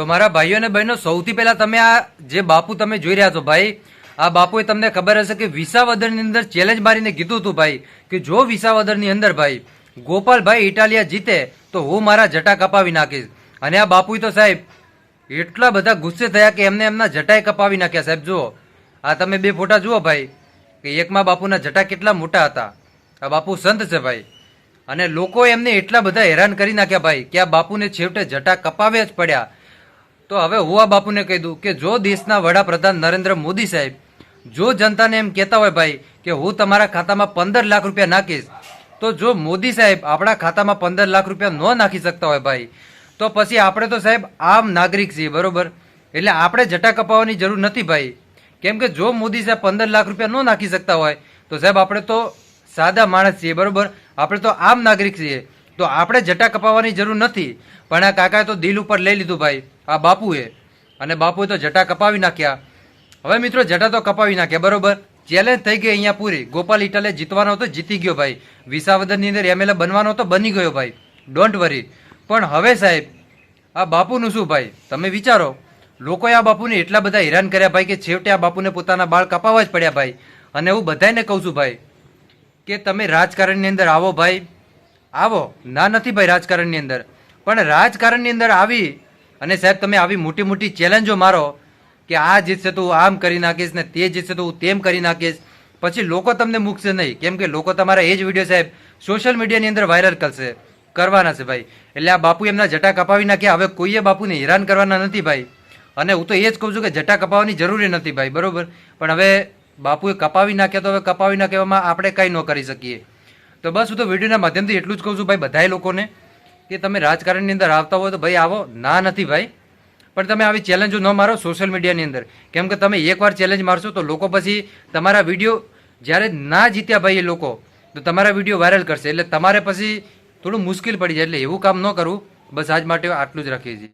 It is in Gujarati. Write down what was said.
તો મારા ભાઈઓ અને બહેનો, સૌથી પહેલા તમે આ જે બાપુ તમે જોઈ રહ્યા છો ભાઈ, આ બાપુએ તમને ખબર હશે કે વિસાવદરની અંદર ચેલેન્જ મારીને કીધું હતું ભાઈ કે જો વિસાવદરની અંદર ભાઈ ગોપાલભાઈ ઇટાલિયા જીતે, તો હું મારા જટા કપાવી નાખીશ. અને આ બાપુ તો સાહેબ એટલા બધા ગુસ્સે થયા કે એમને એમના જટાએ કપાવી નાખ્યા. સાહેબ, જુઓ, આ તમે બે ફોટા જુઓ ભાઈ, કે એકમાં બાપુના જટા કેટલા મોટા હતા. આ બાપુ સંત છે ભાઈ. અને લોકો એમને એટલા બધા હેરાન કરી નાખ્યા ભાઈ કે આ બાપુને છેવટે જટા કપાવ્યા જ પડ્યા. તો હવે હું આ બાપુને કહી દઉં કે જો દેશના વડાપ્રધાન નરેન્દ્ર મોદી સાહેબ, જો જનતાને એમ કહેતા હોય ભાઈ કે હું તમારા ખાતામાં પંદર લાખ રૂપિયા નાખીશ, તો જો મોદી સાહેબ આપણા ખાતામાં પંદર લાખ રૂપિયા ન નાખી શકતા હોય ભાઈ, તો પછી આપણે તો સાહેબ આમ નાગરિક છીએ, બરોબર? એટલે આપણે જટા કપાવવાની જરૂર નથી ભાઈ. કેમ કે જો મોદી સાહેબ પંદર લાખ રૂપિયા ન નાખી શકતા હોય, તો સાહેબ આપણે તો સાદા માણસ છીએ, બરાબર? આપણે તો આમ નાગરિક છીએ. તો આપણે જટા કપાવવાની જરૂર નથી. પણ આ કાકાએ તો દિલ ઉપર લઈ લીધું ભાઈ. આ બાપુએ. અને બાપુએ તો જટા કપાવી નાખ્યા. હવે મિત્રો જટા તો કપાવી નાખ્યા, બરોબર? ચેલેન્જ થઈ ગઈ અહીંયા પૂરી. ગોપાલ ઇટાલે જીતવાનો હતો જીતી ગયો ભાઈ. વિસાવદરની અંદર એમએલએ બનવાનો હતો બની ગયો ભાઈ. ડોન્ટ વરી પણ હવે સાહેબ, આ બાપુનું શું ભાઈ? તમે વિચારો. લોકોએ આ બાપુને એટલા બધા હેરાન કર્યા ભાઈ કે છેવટે આ બાપુને પોતાના બાળ કપાવવા જ પડ્યા ભાઈ. અને હું બધાને કહું છું ભાઈ કે તમે રાજકારણની અંદર આવો ભાઈ. આવો. ના નથી ભાઈ રાજકારણની અંદર. પણ રાજકારણની અંદર આવી અને સાહેબ, તમે આવી મોટી મોટી ચેલેન્જો મારો કે આ જીતશે તો હું આમ કરી નાખીશ ને તે જીતશે તો હું તેમ કરી નાખીશ. પછી લોકો તમને મૂકશે નહીં. કેમ કે લોકો તમારા એ જ વીડિયો સાહેબ સોશિયલ મીડિયાની અંદર વાયરલ કરશે. કરવાના છે ભાઈ. એટલે આ બાપુ એમના જટા કપાવી નાખ્યા. હવે કોઈએ બાપુને હેરાન કરવાના નથી ભાઈ. અને હું તો એ જ કહું છું કે જટા કપાવવાની જરૂરી નથી ભાઈ. બરોબર? પણ હવે બાપુએ કપાવી નાખ્યા તો હવે કપાવી નાખ્યામાં આપણે કંઈ ન કરી શકીએ. તો બસ હું તો વિડીયોના માધ્યમથી એટલું જ કહું છું ભાઈ. બધાય લોકોને કે તમે રાજકારણની અંદર આવતા હોય તો ભાઈ આવો. ના નથી ભાઈ. પણ તમે આવી ચેલેન્જો ન મારો સોશિયલ મીડિયાની અંદર. કેમ કે તમે એકવાર ચેલેન્જ મારશો તો લોકો પછી તમારા વીડિયો જ્યારે ના જીત્યા ભાઈ એ લોકો, તો તમારા વીડિયો વાયરલ કરશે. એટલે તમારે પછી થોડું મુશ્કેલ પડી જાય. એટલે એવું કામ ન કરવું બસ આજ માટે આટલું જ રાખીએ છીએ.